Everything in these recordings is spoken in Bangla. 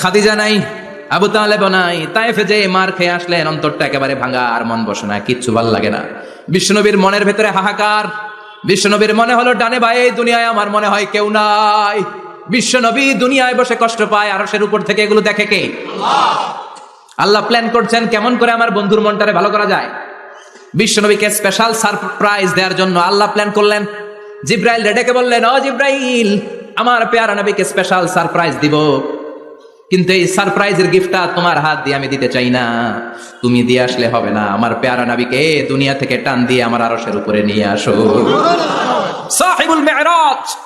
খাদিজা নাই, আবু তালেব নাই তাইফে যে মার খেয়ে আসলেন, অন্তরটা একেবারে ভাঙা আর মন বসে না, কিচ্ছু ভালো লাগে না। বিশ্বনবীর মনের ভেতরে হাহাকার। বিশ্বনবীর মনে হলো, ডানে ভাই এই দুনিয়ায় আমার মনে হয় কেউ নাই। বিশ্বনবী দুনিয়ায় বসে কষ্ট পায়, আরশের উপর থেকে এগুলো দেখে কে? আল্লাহ প্ল্যান করছেন, কেমন করে আমার বন্ধুর মনটারে ভালো করা যায়? বিশ্বনবীকে স্পেশাল সারপ্রাইজ দেওয়ার জন্য আল্লাহ প্ল্যান করলেন। জিব্রাইল রেডেকে বললেন ও জিব্রাইল, আমার পেয়ারা নবীকে স্পেশাল সারপ্রাইজ দিব। কিন্তু এই সারপ্রাইজের গিফটটা তোমার হাত দিয়ে আমি দিতে চাই না। তুমি দিয়ে আসলে হবে না। আমার পেয়ারা নবীকে দুনিয়া থেকে টান দিয়ে আমার আরশের উপরে নিয়ে আসো। সাহিবুল মেরাজ!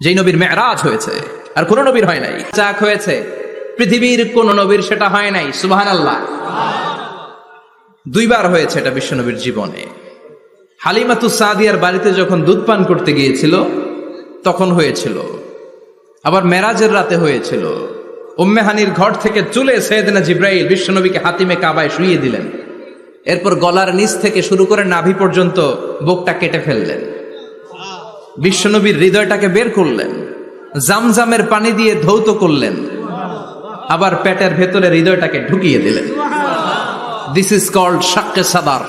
যেই নবীর মেরাজ হয়েছে, আর কোন নবীর হয় নাই। চাক হয়েছে, পৃথিবীর কোন নবীর সেটা হয় নাই সুবাহান আল্লাহ দুইবার হয়েছে এটা বিশ্বনবীর জীবনে। হালিমাতু সাদিয়ার বাড়িতে যখন দুধ পান করতে গিয়েছিল, তখন হয়েছিল। আবার মেরাজের রাতে হয়েছিল। উম্মেহানির ঘর থেকে চলে সৈয়দনা জিব্রাইল বিশ্বনবীকে হাতিমে কাবায় শুইয়ে দিলেন। এরপর গলার নিচ থেকে শুরু করে নাভি পর্যন্ত বুকটা কেটে ফেললেন। বিশ্বনবীর হৃদয়টাকে বের করলেন। জামজামের পানি দিয়ে ধৌত করলেন। আবার পেটের ভেতরে হৃদয়টাকে ঢুকিয়ে দিলেন। দিস ইজ কল্ড শাক্কে সাদার।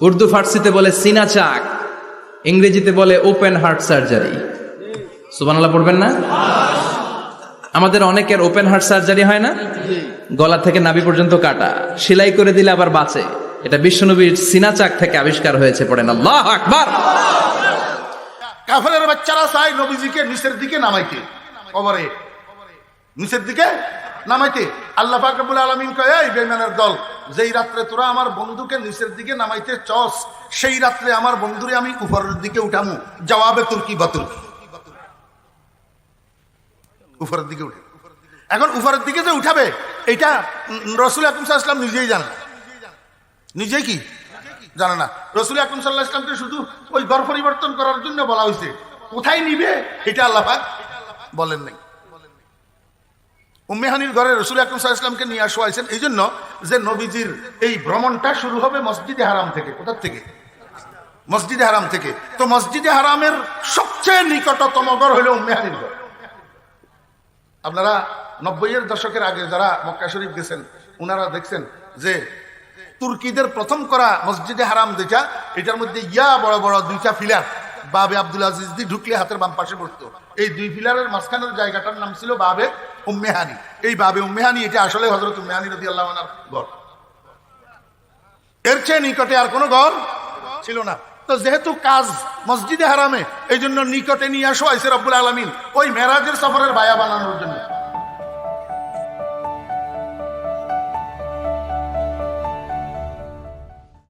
উর্দু ফার্সিতে বলে সিনা চাক। ইংরেজিতে বলে ওপেন হার্ট সার্জারি। সুবানাল্লাহ পড়বেন না? আমাদের অনেকের ওপেন হার্ট সার্জারি হয় না? গলা থেকে নাভি পর্যন্ত কাটা। সেলাই করে দিলে আবার বাঁচে। এটা বিশ্বনবীর সিনা চাক থেকে আবিষ্কার হয়েছে পড়েন আল্লাহ আকবার। কাফেরের বাচ্চারা চায় নবীজিকে নিচের দিকে নামাইতে। কবরে। নিচের দিকে নামাইতে। আল্লাহ পাক রব্বুল আলামিন কয় এই বেঈমানের দল যেই রাত্রে তোরা আমার বন্ধুকে নিচের দিকে নামাইতে চস সেই রাত্রে আমার বন্ধুরে আমি উপরের দিকে উঠামু। জবাবে তোর কি বাতুল। উপরের দিকে উঠে। এখন উপরের দিকে যে উঠাবে, এটা রসুল আকরম সাল্লাম নিজেই জানে নিজেই কি? জানে না। রসুল আকরম সাল্লাহ ইসলামকে শুধু ওই ঘর পরিবর্তন করার জন্য বলা হয়েছে। কোথায় নিবে, এটা আল্লাহ পাক বলেন নাই। উম্মেহানির ঘরে রসুল আকরম সাল্লাহ ইসলামকে নিয়ে আসা হয়েছেন। এই জন্য যে নবীজির এই ভ্রমণটা শুরু হবে মসজিদে হারাম থেকে। কোথার থেকে? মসজিদে হারাম থেকে। তো মসজিদে হারামের সবচেয়ে নিকটতম ঘর হলো উম্মেহানির ঘর। আপনারা নব্বইয়ের দশকের আগে যারা মক্কা শরীফ গেছেন ওনারা দেখছেন যে তুর্কিদের প্রথম করা মসজিদে হারাম যেটা এটার মধ্যে ইয়া বড় বড় দুইটা ফিলার। বাবে আব্দুল আজিজ দি ঢুকলে হাতের বাম পাশে পড়তো। এই দুই ফিলারের মাঝখানের জায়গাটার নাম ছিল বাবে উম্মেহানি এই বাবে উম্মেহানি এটা আসলে হজরত উম্মেহানি রদি আল্লাহ ঘর। এর চেয়ে নিকটে আর কোনো ঘর ছিল না। তো যেহেতু কাজ মসজিদে হারামে এই জন্য নিকটে নিয়ে আসো আইসে রব্বুল আলমিন। ওই মেরাজের সফরের বায়া বানানোর জন্য।